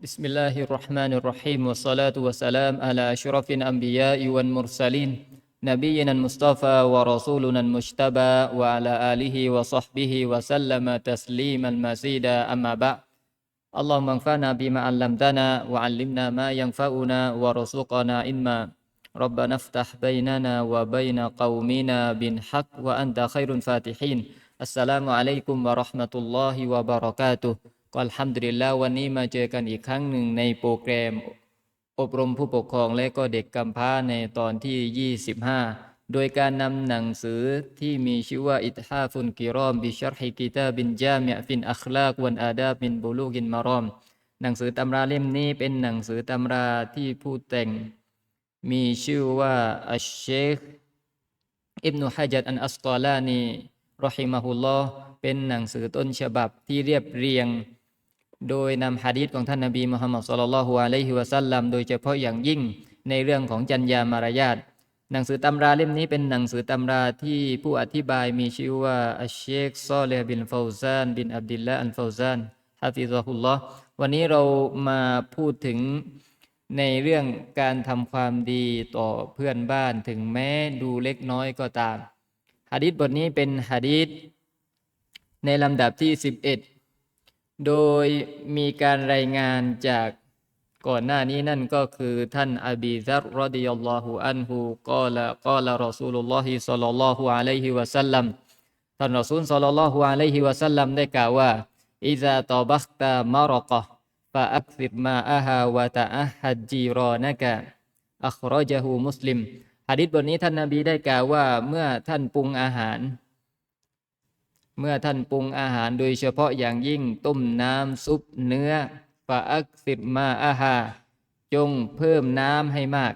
بسم الله الرحمن الرحيم والصلاة والسلام على أشرف الأنبياء والمرسلين نبينا المصطفى ورسولنا المجتبى وعلى آله وصحبه وسلم تسليما مزيدا أما بعد اللهم انفعنا بما علمتنا وعلمنا ما ينفعنا وارزقنا علما ربنا افتح بيننا وبين قومنا بالحق وأنت خير الفاتحين السلام عليكم ورحمة الله وبركاته ก็อัลฮัมดุลิลลาห์วันนี้มาเจอกันอีกครั้งหนึ่งในโปรแกรม อบรมผู้ปกครองและก็เด็กกำพร้าในตอนที่ 25 โดยการนำหนังสือที่มีชื่อว่าอิทฮาฟุนกิรอมบิชรฮิกิตาบินจามิฟินอัคลากวันอาดาบินบูลูกินมารอม หนังสือตำราเล่มนี้เป็นหนังสือตำราที่ผู้แต่ง มีชื่อว่าอัชเชคอิบนุฮะจัดอันอัสกอลานีรอฮิมะฮุลลอฮ์เป็นหนังสือต้นฉบับที่เรียบเรียง โดยนำฮะดีษของท่านนบีมุฮัมมัดสุลลัลลอฮุอะลัยฮิวะสัลลัมโดยเฉพาะอย่างยิ่งในเรื่องของจัญญามารยาทหนังสือตำราเล่มนี้เป็นหนังสือตำราที่ผู้อธิบายมีชื่อว่าอัชเชคซอเลบินฟาวซานบินอับดิลละอัลฟาวซานฮะฟิซะฮุลลอฮ์วันนี้เรามาพูดถึงในเรื่องการทำความดีต่อเพื่อนบ้านถึงแม้ดูเล็กน้อยก็ตามฮะดีษบทนี้เป็นฮะดีษในลำดับที่ 11 โดยมีการรายงานจากก่อนหน้านี้นั่นก็คือท่านอบีซัรรดิยัลลอฮุอันฮูกอละกอละรอซูลุลลอฮิศ็อลลัลลอฮุอะลัยฮิวะสัลลัมท่านรอซูลศ็อลลัลลอฮุอะลัยฮิวะสัลลัมได้กล่าวว่าอิซาตอบักตามารกะฟะอักซิบมาอาฮาวะตะอะฮัดจีรอนะกะอัครอจฮูมุสลิมหะดีษบทนี้ท่านนบีได้กล่าวว่าเมื่อท่านปรุงอาหาร เมื่อท่านปรุงอาหารโดยเฉพาะอย่างยิ่งต้มน้ำซุปเนื้อฟาอักซิบมาอาฮาจงเพิ่มน้ำให้มาก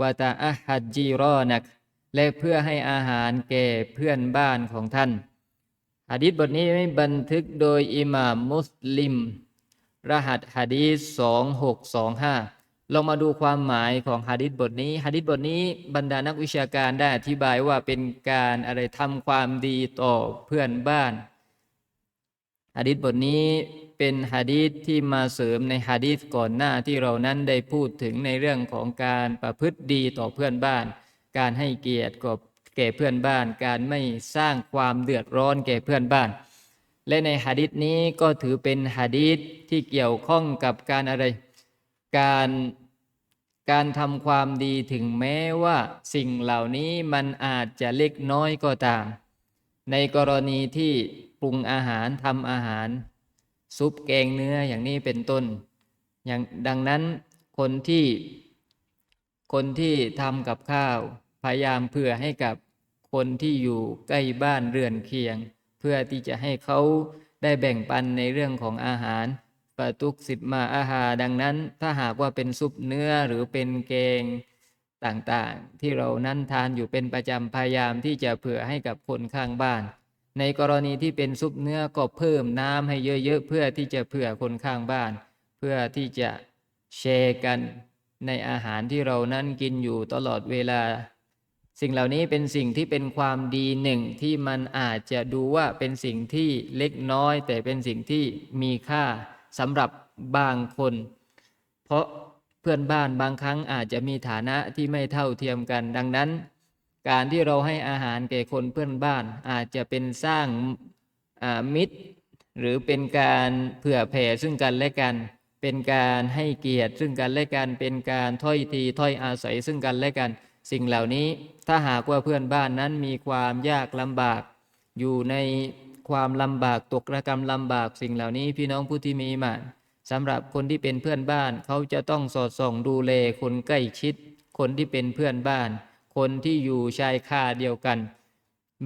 วาตาอาฮัดจีรอนัก และเพื่อให้อาหารแก่เพื่อนบ้านของท่านหะดีษบทนี้บันทึกโดยอิหม่ามมุสลิม รหัสหะดีษ2625 ลองมาดูความหมายของหะดีษบทนี้หะดีษบทนี้บรรดานักวิชาการได้อธิบายว่าเป็นการอะไรทำความดีต่อเพื่อนบ้านหะดีษบทนี้เป็นหะดีษที่มาเสริมในหะดีษก่อนหน้าที่เรานั้นได้พูดถึงในเรื่องของการประพฤติดีต่อเพื่อนบ้าน การให้เกียรติกับแก่เพื่อนบ้าน การไม่สร้างความเดือดร้อนแก่เพื่อนบ้าน และในหะดีษนี้ก็ถือเป็นหะดีษที่เกี่ยวข้องกับการอะไร การการทำความดีถึงแม้ว่าสิ่งเหล่านี้มันอาจจะเล็กน้อยก็ตาม ในกรณีที่ปรุงอาหารทำอาหาร ซุปแกงเนื้ออย่างนี้เป็นต้น อย่างดังนั้นคนที่ คนที่ทำกับข้าว พยายามเพื่อให้กับคนที่อยู่ใกล้บ้านเรือนเคียง เพื่อที่จะให้เขาได้แบ่งปันในเรื่องของอาหาร ปะตุกสิบมาอาหาดังนั้นถ้าหากว่าเป็นซุปเนื้อหรือเป็นแกงต่างๆ ที่เรานั้นทานอยู่เป็นประจำพยายามที่จะเผื่อให้กับคนข้างบ้าน ในกรณีที่เป็นซุปเนื้อก็เพิ่มน้ำให้เยอะๆเพื่อที่จะเผื่อคนข้างบ้าน เพื่อที่จะแชร์กันในอาหารที่เรานั้นกินอยู่ตลอดเวลา สิ่งเหล่านี้เป็นสิ่งที่เป็นความดีหนึ่งที่มันอาจจะดูว่าเป็นสิ่งที่เล็กน้อย แต่เป็นสิ่งที่มีค่า สำหรับบางคน เพราะเพื่อนบ้านบางครั้งอาจจะมีฐานะที่ไม่เท่าเทียมกัน ดังนั้น การที่เราให้อาหารแก่คนเพื่อนบ้านอาจจะเป็นสร้างมิตร หรือเป็นการเผื่อแผ่ซึ่งกันและกัน เป็นการให้เกียรติซึ่งกันและกันเป็นการถ้อยทีถ้อยอาศัยซึ่งกันและกัน สิ่งเหล่านี้ถ้าหากว่าเพื่อนบ้านนั้นมีความยากลำบากอยู่ใน ความลำบากตกระกรรมลำบากสิ่งเหล่านี้พี่น้องผู้ที่มีมานสำหรับคนที่เป็นเพื่อนบ้าน เขาจะต้องสอดส่องดูแลคนใกล้ชิด คนที่เป็นเพื่อนบ้าน คนที่อยู่ชายคาเดียวกัน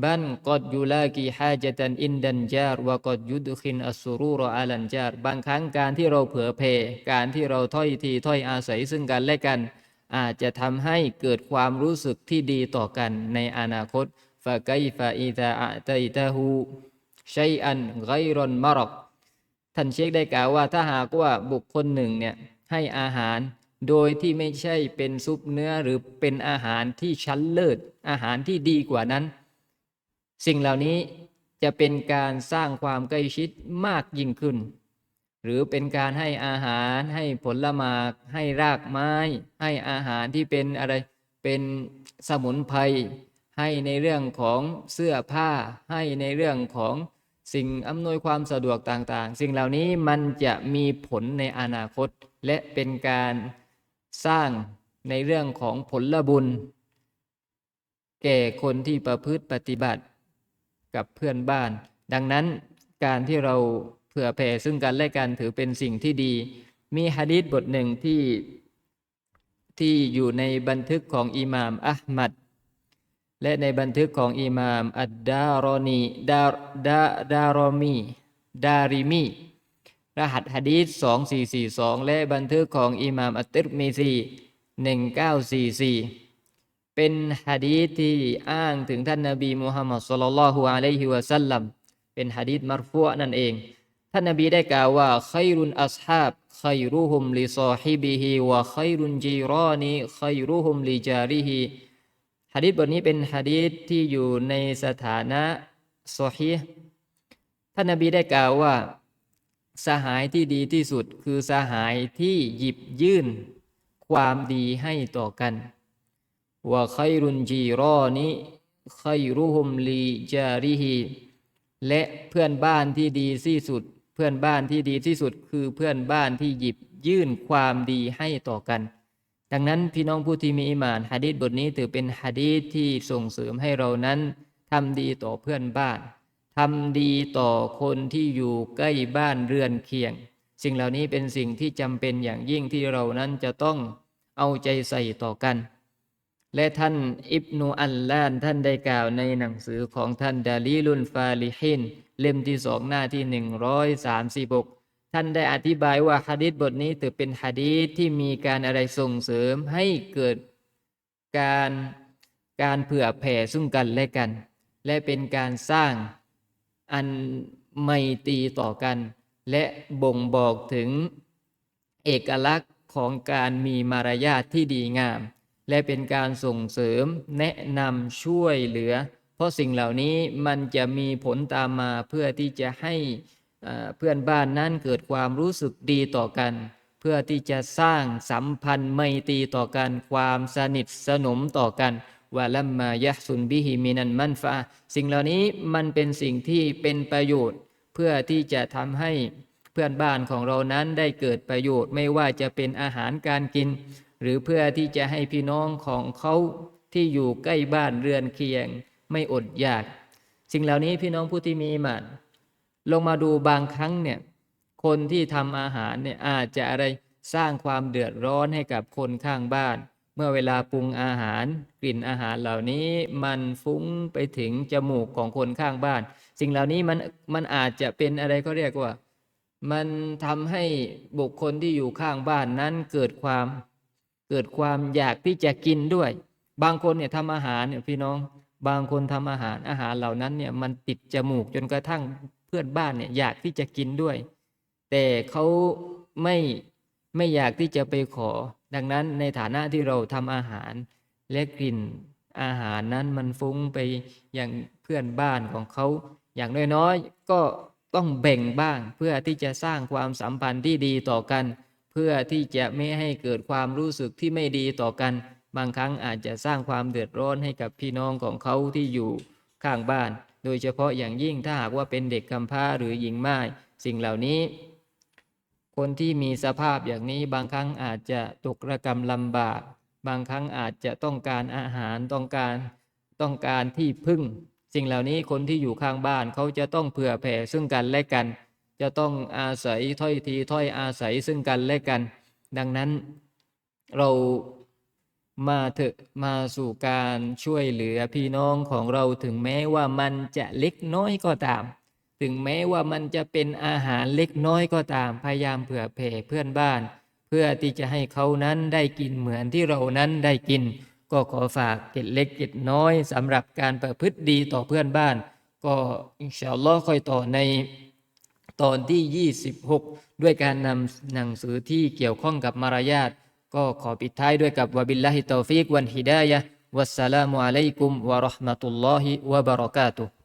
บันกอดยูลากีฮาจตันอินดันจารวกอดยุดคินอัสุรูรออาลันจารบางครั้งการที่เราเผื่อเพการที่เราถ้อยทีถ้อยอาศัยซึ่งกันและกัน อาจจะทำให้เกิดความรู้สึกที่ดีต่อกันในอนาคตฟะไกฟะอิตาอะตัยตะฮู ชัยอันไกรอนมารอกท่านเชคได้กล่าวว่าถ้าหากว่าบุคคลหนึ่งเนี่ยให้อาหารโดยที่ไม่ใช่เป็นซุปเนื้อหรือเป็นอาหารที่ชั้นเลิศอาหารที่ดีกว่านั้น สิ่งเหล่านี้จะเป็นการสร้างความใกล้ชิดมากยิ่งขึ้น หรือเป็นการให้อาหารให้ผลหมากให้รากไม้ ให้อาหารที่เป็นอะไรเป็นสมุนไพร ให้ในเรื่องของเสื้อผ้า ให้ในเรื่องของสิ่งอำนวยความสะดวกต่างๆ สิ่งเหล่านี้มันจะมีผลในอนาคต และเป็นการสร้างในเรื่องของผลบุญ แก่คนที่ประพฤติปฏิบัติกับเพื่อนบ้าน ดังนั้นการที่เราเผื่อแผ่ซึ่งกันและกันถือเป็นสิ่งที่ดี มีฮะดีษบทหนึ่งที่ที่อยู่ในบันทึกของอิหม่ามอัลมัด และในบันทึกของอิหม่ามอัดดารอนีดาดาดารอมี ดาริมี รหัสฮะดีษ2442 และบันทึกของอิหม่ามอัตติรมิซี1944 เป็นฮะดีษที่อ้างถึงท่านนบีมุฮัมมัดสุลลัลลอฮุอะลัยฮิวะสัลลัมเป็นฮะดีษมารฟูนั่นเอง ท่านนบีได้กล่าวว่าขัยรุนอัศฮาบขัยรุฮุมลิซอฮิบิฮิวะขัยรุนจีรอนีขัยรุฮุมลิจาริฮิ ฮะดีษบทนี้เป็นฮะดีษที่อยู่ในสถานะซฮีห์ท่านนบีได้กล่าวว่า สหายที่ดีที่สุดคือสหายที่หยิบยื่น ความดีให้ต่อกันว่าขัยรุนจีรอนีขัยรุฮุมลิจาริฮิและเพื่อนบ้านที่ดีที่สุด เพื่อนบ้านที่ดีที่สุดคือเพื่อนบ้านที่หยิบยื่นความดีให้ต่อกัน ดังนั้นพี่น้องผู้ที่มีอิมานฮะดีษบทนี้ถือเป็นฮะดีษที่ส่งเสริมให้เรานั้นทำดีต่อเพื่อนบ้านทำดีต่อคนที่อยู่ใกล้บ้านเรือนเคียง สิ่งเหล่านี้เป็นสิ่งที่จำเป็นอย่างยิ่งที่เรานั้นจะต้องเอาใจใส่ต่อกัน และท่านอิบนูอัลลานท่านได้กล่าวในหนังสือของท่านดาลีลุนฟาลิฮินเล่มที่สองหน้าที่หนึ่งร้อยสามสิบก ท่านได้อธิบายว่าฮะดีษบทนี้ถือเป็นฮะดีษที่มีการอะไรส่งเสริมให้เกิดการการเผื่อแผ่ซึ่งกันและกัน และเป็นการสร้างอันไม่ตรีต่อกัน และบ่งบอกถึงเอกลักษณ์ของการมีมารยาทที่ดีงาม และเป็นการส่งเสริมแนะนำช่วยเหลือ เพราะสิ่งเหล่านี้มันจะมีผลตามมาเพื่อที่จะให้ เพื่อนบ้านนั้นเกิดความรู้สึกดีต่อกัน เพื่อที่จะสร้างสัมพันธ์ไมตรีต่อกัน ความสนิทสนมต่อกันวะลัมมายะซุนบิฮิมินันมันฟาสิ่งเหล่านี้มันเป็นสิ่งที่เป็นประโยชน์ เพื่อที่จะทำให้เพื่อนบ้านของเรานั้นได้เกิดประโยชน์ไม่ว่าจะเป็นอาหารการกิน หรือเพื่อที่จะให้พี่น้องของเขาที่อยู่ใกล้บ้านเรือนเคียง ไม่อดอยาก สิ่งเหล่านี้พี่น้องผู้ที่มีอิมาน ลงมาดูบางครั้งเนี่ย คนที่ทำอาหารเนี่ยอาจจะอะไรสร้างความเดือดร้อนให้กับคนข้างบ้าน เมื่อเวลาปรุงอาหาร กลิ่นอาหารเหล่านี้มันฟุ้งไปถึงจมูกของคนข้างบ้าน สิ่งเหล่านี้มันมันอาจจะเป็นอะไรก็เรียกว่า มันทำให้บุคคลที่อยู่ข้างบ้านนั้นเกิดความเกิดความอยากที่จะกินด้วย บางคนเนี่ยทำอาหารเนี่ยพี่น้องบางคนทำอาหารอาหารเหล่านั้นเนี่ยมันติดจมูกจนกระทั่ง พื่อนบ้านเนี่ยอยากที่จะกินด้วย แต่เขาไม่ไม่อยากที่จะไปขอ ดังนั้นในฐานะที่เราทำอาหารและกลิ่นอาหารนั้นมันฟุ้งไปอย่างเพื่อนบ้านของเขา อย่างน้อยๆก็ต้องแบ่งบ้างเพื่อที่จะสร้างความสัมพันธ์ที่ดีต่อกัน เพื่อที่จะไม่ให้เกิดความรู้สึกที่ไม่ดีต่อกัน บางครั้งอาจจะสร้างความเดือดร้อนให้กับพี่น้องของเขาที่อยู่ข้างบ้าน โดยเฉพาะอย่างยิ่งถ้าหากว่าเป็นเด็กกำพร้าหรือหญิงม่ายสิ่งเหล่านี้ คนที่มีสภาพอย่างนี้บางครั้งอาจจะตกระกรรมลำบาก บางครั้งอาจจะต้องการอาหารต้องการต้องการที่พึ่ง สิ่งเหล่านี้คนที่อยู่ข้างบ้านเขาจะต้องเผื่อแผ่ซึ่งกันและกัน จะต้องอาศัยถ้อยทีถ้อยอาศัยซึ่งกันและกัน ดังนั้นเรา มาเถอะมาสู่การช่วยเหลือพี่น้องของเราถึงแม้ว่ามันจะเล็กน้อยก็ตาม ถึงแม้ว่ามันจะเป็นอาหารเล็กน้อยก็ตาม พยายามเผื่อแผ่เพื่อนบ้าน เพื่อที่จะให้เขานั้นได้กินเหมือนที่เรานั้นได้กิน ก็ขอฝากเก็ดเล็กเก็ดน้อยสำหรับการประพฤติดีต่อเพื่อนบ้าน ก็อินชาอัลลอฮ์ค่อยต่อในตอนที่ 26 ด้วยการนำหนังสือที่เกี่ยวข้องกับมารยาท ก็ขอปิดท้ายด้วยกับวะบิลลาฮิตอฟิกวันฮิดายะวัสสลามุอะลัยกุมวะเราะห์มะตุลลอฮิวะบะเราะกาตุฮ์